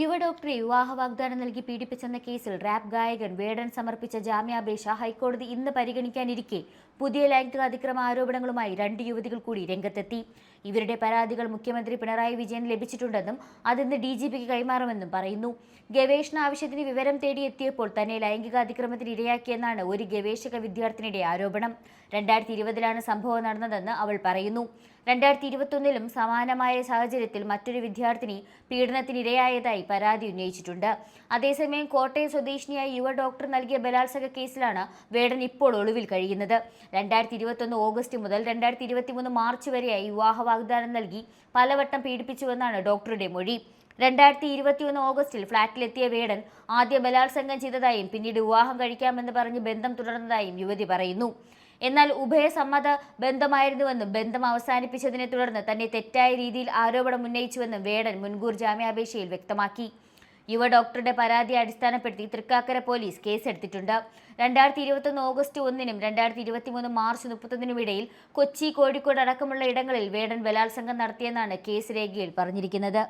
യുവ ഡോക്ടറെ വിവാഹ വാഗ്ദാനം നൽകി പീഡിപ്പിച്ചെന്ന കേസിൽ റാപ്പ് ഗായകൻ വേടൻ സമർപ്പിച്ച ജാമ്യാപേക്ഷ ഹൈക്കോടതി ഇന്ന് പരിഗണിക്കാനിരിക്കെ. പുതിയ ലൈംഗിക അതിക്രമ ആരോപണങ്ങളുമായി രണ്ട് യുവതികൾ കൂടി രംഗത്തെത്തി. ഇവരുടെ പരാതികൾ മുഖ്യമന്ത്രി പിണറായി വിജയൻ ലഭിച്ചിട്ടുണ്ടെന്നും അതിന്ന് ഡി ജി പിക്ക് കൈമാറുമെന്നും പറയുന്നു. ഗവേഷണ ആവശ്യത്തിന് വിവരം തേടിയെത്തിയപ്പോൾ തന്നെ ലൈംഗിക അതിക്രമത്തിന് ഇരയാക്കിയെന്നാണ് ഒരു ഗവേഷക വിദ്യാർത്ഥിനിയുടെ ആരോപണം. രണ്ടായിരത്തി ഇരുപതിലാണ് സംഭവം നടന്നതെന്ന് അവൾ പറയുന്നു. രണ്ടായിരത്തി ഇരുപത്തൊന്നിലും സമാനമായ സാഹചര്യത്തിൽ മറ്റൊരു വിദ്യാർത്ഥിനി പീഡനത്തിനിരയായതായി പരാതി ഉന്നയിച്ചിട്ടുണ്ട്. അതേസമയം കോട്ടയം സ്വദേശിനിയായ യുവ ഡോക്ടർ നൽകിയ ബലാത്സംഗ കേസിലാണ് വേടൻ ഇപ്പോൾ ഒളിവിൽ കഴിയുന്നത്. രണ്ടായിരത്തി ഇരുപത്തൊന്ന് ഓഗസ്റ്റ് മുതൽ രണ്ടായിരത്തി ഇരുപത്തിമൂന്ന് മാർച്ച് വരെയായി വിവാഹ വാഗ്ദാനം നൽകി പലവട്ടം പീഡിപ്പിച്ചുവെന്നാണ് ഡോക്ടറുടെ മൊഴി. രണ്ടായിരത്തി ഇരുപത്തിയൊന്ന് ഓഗസ്റ്റിൽ ഫ്ളാറ്റിലെത്തിയ വേടൻ ആദ്യം ബലാത്സംഗം ചെയ്തതായും പിന്നീട് വിവാഹം കഴിക്കാമെന്ന് പറഞ്ഞ് ബന്ധം തുടർന്നതായും യുവതി പറയുന്നു. എന്നാൽ ഉഭയസമ്മത ബന്ധമായിരുന്നുവെന്നും ബന്ധം അവസാനിപ്പിച്ചതിനെ തുടർന്ന് തന്നെ തെറ്റായ രീതിയിൽ ആരോപണം ഉന്നയിച്ചുവെന്നും വേടൻ മുൻകൂർ ജാമ്യാപേക്ഷയിൽ വ്യക്തമാക്കി. യുവ ഡോക്ടറുടെ പരാതിയെ അടിസ്ഥാനപ്പെടുത്തി തൃക്കാക്കര പോലീസ് കേസെടുത്തിട്ടുണ്ട്. രണ്ടായിരത്തി ഇരുപത്തൊന്ന് ഓഗസ്റ്റ് ഒന്നിനും രണ്ടായിരത്തി ഇരുപത്തിമൂന്ന് മാർച്ച് മുപ്പത്തൊന്നിനും ഇടയിൽ കൊച്ചി കോഴിക്കോട് അടക്കമുള്ള ഇടങ്ങളിൽ വേടൻ ബലാത്സംഗം നടത്തിയെന്നാണ് കേസ് രേഖയിൽ പറഞ്ഞിരിക്കുന്നത്.